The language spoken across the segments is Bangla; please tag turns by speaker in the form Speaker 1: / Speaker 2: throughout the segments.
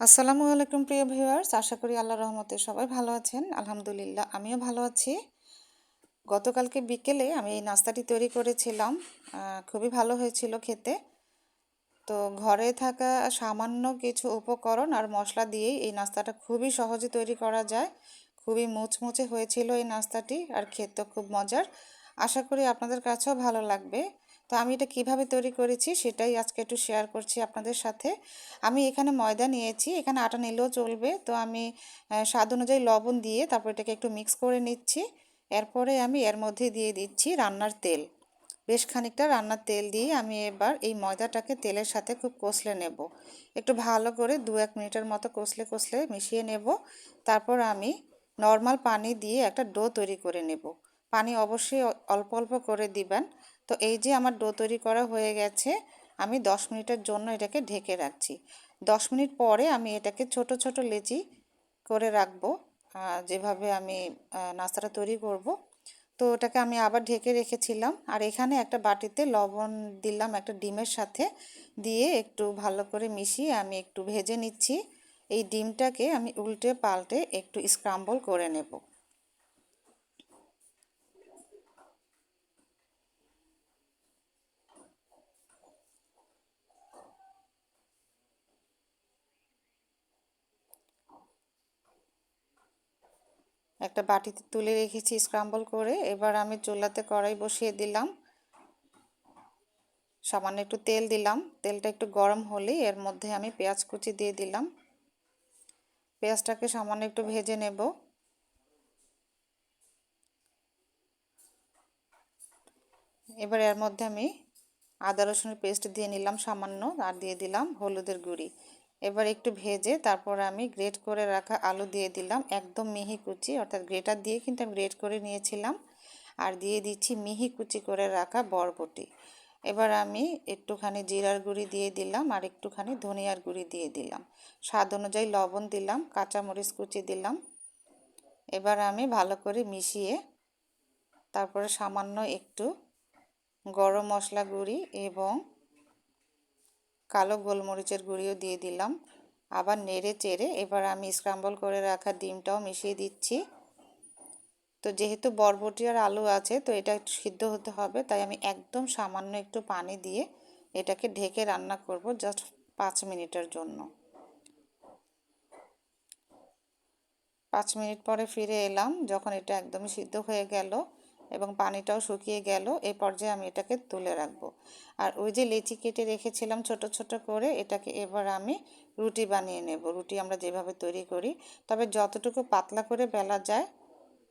Speaker 1: আসসালামু আলাইকুম প্রিয় ভিউয়ার্স, আশা করি আল্লাহ রহমতে সবাই ভালো আছেন। আলহামদুলিল্লাহ, আমিও ভালো আছি। গতকালকে বিকেলে আমি এই নাস্তাটি তৈরি করেছিলাম। খুবই ভালো হয়েছিল খেতে। তো ঘরে থাকা সামান্য কিছু উপকরণ আর মশলা দিয়েই এই নাস্তাটা খুবই সহজে তৈরি করা যায়। খুবই মুচমুচে হয়েছিল এই নাস্তাটি, আর খেতে খুব মজার। আশা করি আপনাদের কাছেও ভালো লাগবে। তো আমি এটা কীভাবে তৈরি করেছি সেটাই আজকে একটু শেয়ার করছি আপনাদের সাথে। আমি এখানে ময়দা নিয়েছি, এখানে আটা নিলেও চলবে। তো আমি স্বাদ অনুযায়ী লবণ দিয়ে তারপর এটাকে একটু মিক্স করে নিচ্ছি। এরপরে আমি এর মধ্যে দিয়ে দিচ্ছি রান্নার তেল। বেশ খানিকটা রান্নার তেল দিয়ে আমি এবার এই ময়দাটাকে তেলের সাথে খুব কষলে নেব। একটু ভালো করে দু এক মিনিটের মতো কষলে কষলে মিশিয়ে নেব। তারপর আমি নর্মাল পানি দিয়ে একটা ডো তৈরি করে নেব। পানি অবশ্যই অল্প অল্প করে দিবেন। তো এই যে আমার ডো তৈরি করা হয়ে গেছে, আমি দশ মিনিটের জন্য এটাকে ঢেকে রাখছি। দশ মিনিট পরে আমি এটাকে ছোট ছোট লেচি করে রাখব যেভাবে আমি নাস্তাটা তৈরি করব। তো ওটাকে আমি আবার ঢেকে রেখেছিলাম, আর এখানে একটা বাটিতে লবণ দিলাম একটা ডিমের সাথে, দিয়ে একটু ভালো করে মিশিয়ে আমি একটু ভেজে নিচ্ছি। এই ডিমটাকে আমি উল্টে পাল্টে একটু স্ক্রাম্বল করে নেব। একটা বাটিতে তুলে রেখেছি স্ক্রাম্বল করে। এবার আমি চুলাতে কড়াই বসিয়ে দিলাম। সামান্য একটু তেল দিলাম। তেলটা একটু গরম হলে এর মধ্যে আমি পেঁয়াজ কুচি দিয়ে দিলাম। পেঁয়াজটাকে সামান্য একটু ভেজে নেব। এবার এর মধ্যে আমি আদা রসুনের পেস্ট দিয়ে নিলাম সামান্য, আর দিয়ে দিলাম হলুদের গুঁড়ি। এবার একটু ভেজে তারপর আমি গ্রেট করে রাখা আলু দিয়ে দিলাম, একদম মিহি কুচি, অর্থাৎ গ্রেটার দিয়ে কিন্তু আমি গ্রেট করে নিয়েছিলাম। আর দিয়ে দিচ্ছি মিহি কুচি করে রাখা বরবটি। এবার আমি একটুখানি জিরার গুঁড়ি দিয়ে দিলাম আর একটুখানি ধনিয়ার গুঁড়ি দিয়ে দিলাম। স্বাদ অনুযায়ী লবণ দিলাম, কাঁচামরিচ কুচি দিলাম। এবার আমি ভালো করে মিশিয়ে তারপরে সামান্য একটু গরম মশলা গুঁড়ি এবং কালো গোলমরিচের গুঁড়িও দিয়ে দিলাম। আবার নেড়ে চেড়ে এবার আমি স্ক্রাম্বল করে রাখা ডিমটাও মিশিয়ে দিচ্ছি। তো যেহেতু বরবটি আর আলু আছে, তো এটা সিদ্ধ হতে হবে, তাই আমি একদম সামান্য একটু পানি দিয়ে এটাকে ঢেকে রান্না করব জাস্ট পাঁচ মিনিটের জন্য। পাঁচ মিনিট পরে ফিরে এলাম, যখন এটা একদমই সিদ্ধ হয়ে গেল। এবং পানিটাও শুকিয়ে গেল এই পর্যায়ে আমি এটাকে তুলে রাখব। আর ওই যে লেচি কেটে রেখেছিলাম ছোট ছোট করে, এটাকে এবার আমি রুটি বানিয়ে নেব। রুটি আমরা যেভাবে তৈরি করি, তবে যতটুকু পাতলা করে বেলা যায়,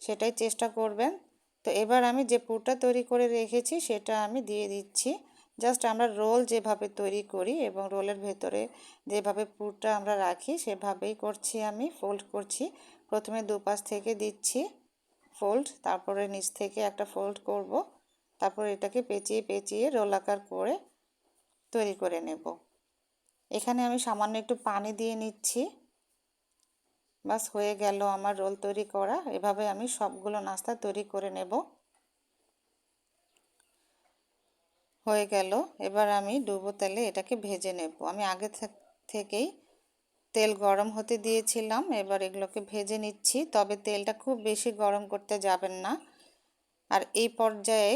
Speaker 1: সেটাই চেষ্টা করবেন। তো এবার আমি যে পুরটা তৈরি করে রেখেছি, সেটা আমি দিয়ে দিচ্ছি। জাস্ট আমরা রোল যেভাবে তৈরি করি এবং রোলের ভেতরে যেভাবে পুরটা আমরা রাখি, সেভাবেই করছি আমি, ফোল্ড করছি। প্রথমে দুপাশ থেকে দিচ্ছি। ফোল্ড তারপরে নিচ থেকে একটা ফোল্ড করব, তারপর এটাকে পেঁচিয়ে পেঁচিয়ে রোল আকার করে তৈরি করে নেব। এখানে আমি সামান্য একটু পানি দিয়ে নিচ্ছি। বাস, হয়ে গেল আমার রোল তৈরি করা। এভাবে আমি সবগুলো নাস্তা তৈরি করে নেব। হয়ে গেল। এবার আমি ডুবো তেলে এটাকে ভেজে নেব। আমি আগে থেকেই তেল গরম হতে দিয়েছিলাম, এবার এগুলোকে ভেজে নিচ্ছি। তবে তেলটা খুব বেশি গরম করতে যাবেন না। আর এই পর্যায়ে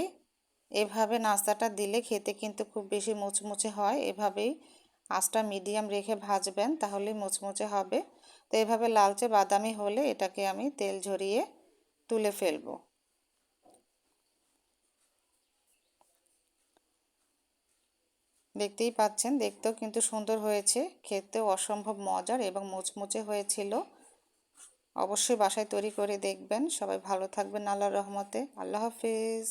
Speaker 1: এভাবে নাস্তাটা দিলে খেতে কিন্তু খুব বেশি মুচমুচে হয়। এভাবেই আঁচটা মিডিয়াম রেখে ভাজবেন তাহলে মুচমুচে হবে। তো এভাবে লালচে বাদামি হলে এটাকে আমি তেল ঝরিয়ে তুলে ফেলব। দেখতেই পাচ্ছেন, দেখতেও কিন্তু সুন্দর হয়েছে। খেতেও অসম্ভব মজার এবং মুচমুচে হয়েছিল। অবশ্যই বাসায় তৈরি করে দেখবেন। সবাই ভালো থাকবেন আল্লাহ রহমতে। আল্লাহ হাফিজ।